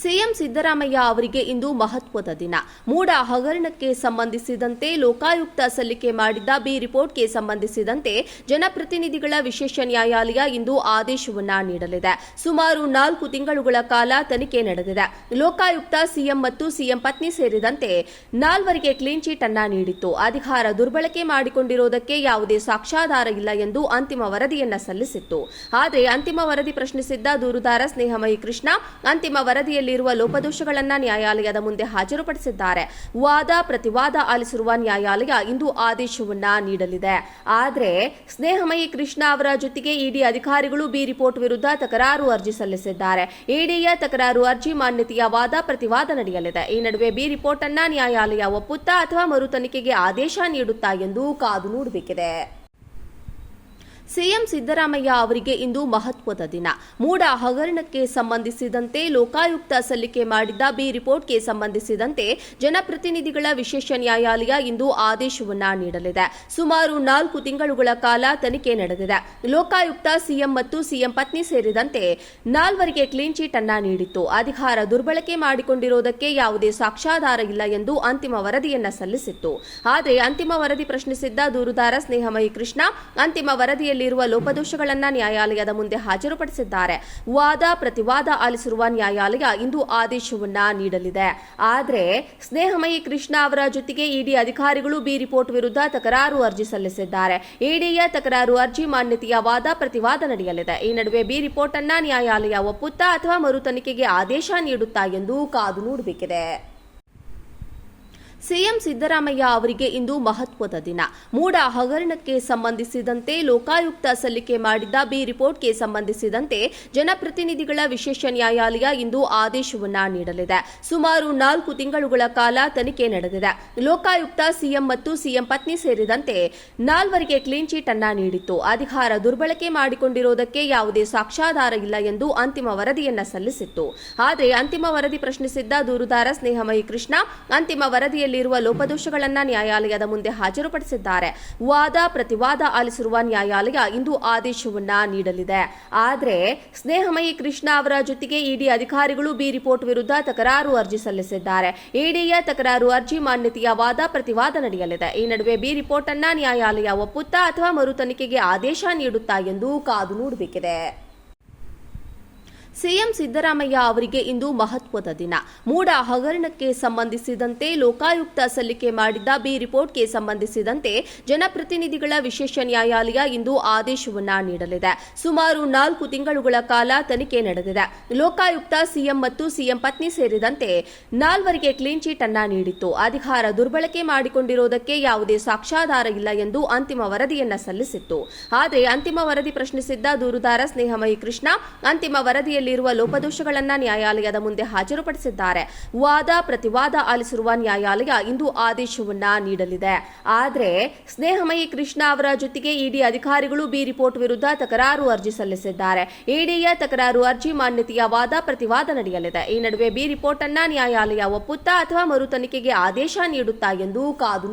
CM Siddaramaiah ಅವರಿಗೆ ಇಂದು ಮಹತ್ವದ ದಿನ. ಮೂಡ ಹಗರಣಕ್ಕೆ ಸಂಬಂಧಿಸಿದಂತೆ ಲೋಕಾಯುಕ್ತ ಸಲ್ಲಿಕೆ ಮಾಡಿದ್ದ ಬಿ ರಿಪೋರ್ಟ್ಗೆ ಸಂಬಂಧಿಸಿದಂತೆ ಜನಪ್ರತಿನಿಧಿಗಳ ವಿಶೇಷ ನ್ಯಾಯಾಲಯ ಇಂದು ಆದೇಶವನ್ನ ನೀಡಲಿದೆ. ಸುಮಾರು ನಾಲ್ಕು ತಿಂಗಳುಗಳ ಕಾಲ ತನಿಖೆ ನಡೆದಿದೆ. ಲೋಕಾಯುಕ್ತ ಸಿಎಂ ಮತ್ತು ಸಿಎಂ ಪತ್ನಿ ಸೇರಿದಂತೆ ನಾಲ್ವರಿಗೆ ಕ್ಲೀನ್ ಚೀಟ್ ಅನ್ನ ನೀಡಿತ್ತು. ಅಧಿಕಾರ ದುರ್ಬಳಕೆ ಮಾಡಿಕೊಂಡಿರುವುದಕ್ಕೆ ಯಾವುದೇ ಸಾಕ್ಷ್ಯಾಧಾರ ಇಲ್ಲ ಎಂದು ಅಂತಿಮ ವರದಿಯನ್ನ ಸಲ್ಲಿಸಿತ್ತು. ಆದರೆ ಅಂತಿಮ ವರದಿ ಪ್ರಶ್ನಿಸಿದ್ದ ದೂರುದಾರ ಸ್ನೇಹಮಯಿ ಕೃಷ್ಣ, ಅಂತಿಮ ವರದಿಯಲ್ಲಿರುವ ಲೋಪದೋಷಗಳನ್ನು ನ್ಯಾಯಾಲಯದ ಮುಂದೆ ಹಾಜರುಪಡಿಸಿದ್ದಾರೆ. ವಾದ, ಪ್ರತಿವಾದ ಆಲಿಸಿರುವ ನ್ಯಾಯಾಲಯ ಇಂದು ಆದೇಶವನ್ನ ನೀಡಲಿದೆ. ಆದರೆ, ಸ್ನೇಹಮಯಿ ಕೃಷ್ಣ ಅವರ ಜೊತೆಗೆ ಇಡಿ ಅಧಿಕಾರಿಗಳು ಬಿ ರಿಪೋರ್ಟ್ ವಿರುದ್ಧ ತಕರಾರು ಅರ್ಜಿ ಸಲ್ಲಿಸಿದ್ದಾರೆ. ಇಡಿಯ ತಕರಾರು ಅರ್ಜಿ ಮಾನ್ಯತೆಯ ವಾದ, ಪ್ರತಿವಾದ ನಡೆಯಲಿದೆ. ಈ ನಡುವೆ ಬಿ ರಿಪೋರ್ಟ್ ಅನ್ನ ನ್ಯಾಯಾಲಯ ಒಪ್ಪುತ್ತಾ ಅಥವಾ ಮರು ತನಿಖೆಗೆ ಆದೇಶ ನೀಡುತ್ತಾ ಎಂದು ಕಾದು ನೋಡಬೇಕಿದೆ. ಸಿಎಂ ಸಿದ್ದರಾಮಯ್ಯ ಅವರಿಗೆ ಇಂದು ಮಹತ್ವದ ದಿನ. ಮೂಡ ಹಗರಣಕ್ಕೆ ಸಂಬಂಧಿಸಿದಂತೆ ಲೋಕಾಯುಕ್ತ ಸಲ್ಲಿಕೆ ಮಾಡಿದ್ದ ಬಿ ರಿಪೋರ್ಟ್ಗೆ ಸಂಬಂಧಿಸಿದಂತೆ ಜನಪ್ರತಿನಿಧಿಗಳ ವಿಶೇಷ ನ್ಯಾಯಾಲಯ ಇಂದು ಆದೇಶವನ್ನ ನೀಡಲಿದೆ. ಸುಮಾರು ನಾಲ್ಕು ತಿಂಗಳುಗಳ ಕಾಲ ತನಿಖೆ ನಡೆದಿದೆ. ಲೋಕಾಯುಕ್ತ ಸಿಎಂ ಮತ್ತು ಸಿಎಂ ಪತ್ನಿ ಸೇರಿದಂತೆ ನಾಲ್ವರಿಗೆ ಕ್ಲೀನ್ ಚೀಟ್ ಅನ್ನ ನೀಡಿತ್ತು. ಅಧಿಕಾರ ದುರ್ಬಳಕೆ ಮಾಡಿಕೊಂಡಿರುವುದಕ್ಕೆ ಯಾವುದೇ ಸಾಕ್ಷ್ಯಾಧಾರ ಇಲ್ಲ ಎಂದು ಅಂತಿಮ ವರದಿಯನ್ನ ಸಲ್ಲಿಸಿತ್ತು. ಆದರೆ ಅಂತಿಮ ವರದಿ ಪ್ರಶ್ನಿಸಿದ್ದ ದೂರುದಾರ ಸ್ನೇಹಮಯಿ ಕೃಷ್ಣ ಅಂತಿಮ ವರದಿಯಲ್ಲಿರುವ ಲೋಪದೋಷಗಳನ್ನು ನ್ಯಾಯಾಲಯದ ಮುಂದೆ ಹಾಜರುಪಡಿಸಿದ್ದಾರೆ. ವಾದ, ಪ್ರತಿವಾದ ಆಲಿಸಿರುವ ನ್ಯಾಯಾಲಯ ಇಂದು ಆದೇಶವನ್ನ ನೀಡಲಿದೆ. ಆದರೆ ಸ್ನೇಹಮಯಿ ಕೃಷ್ಣ ಅವರ ಜೊತೆಗೆ ಇಡಿ ಅಧಿಕಾರಿಗಳು ಬಿ ರಿಪೋರ್ಟ್ ವಿರುದ್ಧ ತಕರಾರು ಅರ್ಜಿ ಸಲ್ಲಿಸಿದ್ದಾರೆ. ಇಡಿಯ ತಕರಾರು ಅರ್ಜಿ ಮಾನ್ಯತೆಯ ವಾದ, ಪ್ರತಿವಾದ ನಡೆಯಲಿದೆ. ಈ ನಡುವೆ ಬಿ ರಿಪೋರ್ಟ್ ಅನ್ನ ನ್ಯಾಯಾಲಯ ಒಪ್ಪುತ್ತಾ ಅಥವಾ ಮರು ತನಿಖೆಗೆ ಆದೇಶ ನೀಡುತ್ತಾ ಎಂದು ಕಾದು ನೋಡಬೇಕಿದೆ. ಸಿಎಂ ಸಿದ್ದರಾಮಯ್ಯ ಅವರಿಗೆ ಇಂದು ಮಹತ್ವದ ದಿನ. ಮೂಡ ಹಗರಣಕ್ಕೆ ಸಂಬಂಧಿಸಿದಂತೆ ಲೋಕಾಯುಕ್ತ ಸಲ್ಲಿಕೆ ಮಾಡಿದ್ದ ಬಿ ರಿಪೋರ್ಟ್ಗೆ ಸಂಬಂಧಿಸಿದಂತೆ ಜನಪ್ರತಿನಿಧಿಗಳ ವಿಶೇಷ ನ್ಯಾಯಾಲಯ ಇಂದು ಆದೇಶವನ್ನ ನೀಡಲಿದೆ. ಸುಮಾರು ನಾಲ್ಕು ತಿಂಗಳುಗಳ ಕಾಲ ತನಿಖೆ ನಡೆದಿದೆ. ಲೋಕಾಯುಕ್ತ ಸಿಎಂ ಮತ್ತು ಸಿಎಂ ಪತ್ನಿ ಸೇರಿದಂತೆ ನಾಲ್ವರಿಗೆ ಕ್ಲೀನ್ ಚೀಟ್ ಅನ್ನ ನೀಡಿತ್ತು. ಅಧಿಕಾರ ದುರ್ಬಳಕೆ ಮಾಡಿಕೊಂಡಿರುವುದಕ್ಕೆ ಯಾವುದೇ ಸಾಕ್ಷ್ಯಾಧಾರ ಇಲ್ಲ ಎಂದು ಅಂತಿಮ ವರದಿಯನ್ನ ಸಲ್ಲಿಸಿತ್ತು. ಆದರೆ ಅಂತಿಮ ವರದಿ ಪ್ರಶ್ನಿಸಿದ್ದ ದೂರುದಾರ ಸ್ನೇಹಮಯಿ ಕೃಷ್ಣ, ಅಂತಿಮ ವರದಿಯಲ್ಲಿರುವ ಲೋಪದೋಷಗಳನ್ನು ನ್ಯಾಯಾಲಯದ ಮುಂದೆ ಹಾಜರುಪಡಿಸಿದ್ದಾರೆ. ವಾದ, ಪ್ರತಿವಾದ ಆಲಿಸಿರುವ ನ್ಯಾಯಾಲಯ ಇಂದು ಆದೇಶವನ್ನ ನೀಡಲಿದೆ. ಆದರೆ, ಸ್ನೇಹಮಯಿ ಕೃಷ್ಣ ಅವರ ಜೊತೆಗೆ ಇಡಿ ಅಧಿಕಾರಿಗಳು ಬಿ ರಿಪೋರ್ಟ್ ವಿರುದ್ಧ ತಕರಾರು ಅರ್ಜಿ ಸಲ್ಲಿಸಿದ್ದಾರೆ. ಇಡಿಯ ತಕರಾರು ಅರ್ಜಿ ಮಾನ್ಯತೆಯ ವಾದ, ಪ್ರತಿವಾದ ನಡೆಯಲಿದೆ. ಈ ನಡುವೆ ಬಿ ರಿಪೋರ್ಟ್ ಅನ್ನ ನ್ಯಾಯಾಲಯ ಒಪ್ಪುತ್ತಾ ಅಥವಾ ಮರು ತನಿಖೆಗೆ ಆದೇಶ ನೀಡುತ್ತಾ ಎಂದು ಕಾದು ನೋಡಬೇಕಿದೆ. ಸಿಎಂ ಸಿದ್ದರಾಮಯ್ಯ ಅವರಿಗೆ ಇಂದು ಮಹತ್ವದ ದಿನ. ಮೂಡ ಹಗರಣಕ್ಕೆ ಸಂಬಂಧಿಸಿದಂತೆ ಲೋಕಾಯುಕ್ತ ಸಲ್ಲಿಕೆ ಮಾಡಿದ್ದ ಬಿ ರಿಪೋರ್ಟ್ಗೆ ಸಂಬಂಧಿಸಿದಂತೆ ಜನಪ್ರತಿನಿಧಿಗಳ ವಿಶೇಷ ನ್ಯಾಯಾಲಯ ಇಂದು ಆದೇಶವನ್ನ ನೀಡಲಿದೆ. ಸುಮಾರು ನಾಲ್ಕು ತಿಂಗಳುಗಳ ಕಾಲ ತನಿಖೆ ನಡೆದಿದೆ. ಲೋಕಾಯುಕ್ತ ಸಿಎಂ ಮತ್ತು ಸಿಎಂ ಪತ್ನಿ ಸೇರಿದಂತೆ ನಾಲ್ವರಿಗೆ ಕ್ಲೀನ್ ಚೀಟ್ ಅನ್ನ ನೀಡಿತ್ತು. ಅಧಿಕಾರ ದುರ್ಬಳಕೆ ಮಾಡಿಕೊಂಡಿರುವುದಕ್ಕೆ ಯಾವುದೇ ಸಾಕ್ಷ್ಯಾಧಾರ ಇಲ್ಲ ಎಂದು ಅಂತಿಮ ವರದಿಯನ್ನ ಸಲ್ಲಿಸಿತ್ತು. ಆದರೆ ಅಂತಿಮ ವರದಿ ಪ್ರಶ್ನಿಸಿದ್ದ ದೂರುದಾರ ಸ್ನೇಹಮಯಿ ಕೃಷ್ಣ ಅಂತಿಮ ವರದಿಯಲ್ಲಿರುವ ಲೋಪದೋಷಗಳನ್ನು ನ್ಯಾಯಾಲಯದ ಮುಂದೆ ಹಾಜರುಪಡಿಸಿದ್ದಾರೆ. ವಾದ, ಪ್ರತಿವಾದ ಆಲಿಸಿರುವ ನ್ಯಾಯಾಲಯ ಇಂದು ಆದೇಶವನ್ನ ನೀಡಲಿದೆ. ಆದರೆ, ಸ್ನೇಹಮಯಿ ಕೃಷ್ಣ ಅವರ ಜೊತೆಗೆ ಇಡಿ ಅಧಿಕಾರಿಗಳು ಬಿ ರಿಪೋರ್ಟ್ ವಿರುದ್ಧ ತಕರಾರು ಅರ್ಜಿ ಸಲ್ಲಿಸಿದ್ದಾರೆ. ಇಡಿಯ ತಕರಾರು ಅರ್ಜಿ ಮಾನ್ಯತೆಯ ವಾದ, ಪ್ರತಿವಾದ ನಡೆಯಲಿದೆ. ಈ ನಡುವೆ ಬಿ ರಿಪೋರ್ಟ್ ಅನ್ನ ನ್ಯಾಯಾಲಯ ಒಪ್ಪುತ್ತಾ ಅಥವಾ ಮರು ತನಿಖೆಗೆ ಆದೇಶ ನೀಡುತ್ತಾ ಎಂದು ಕಾದು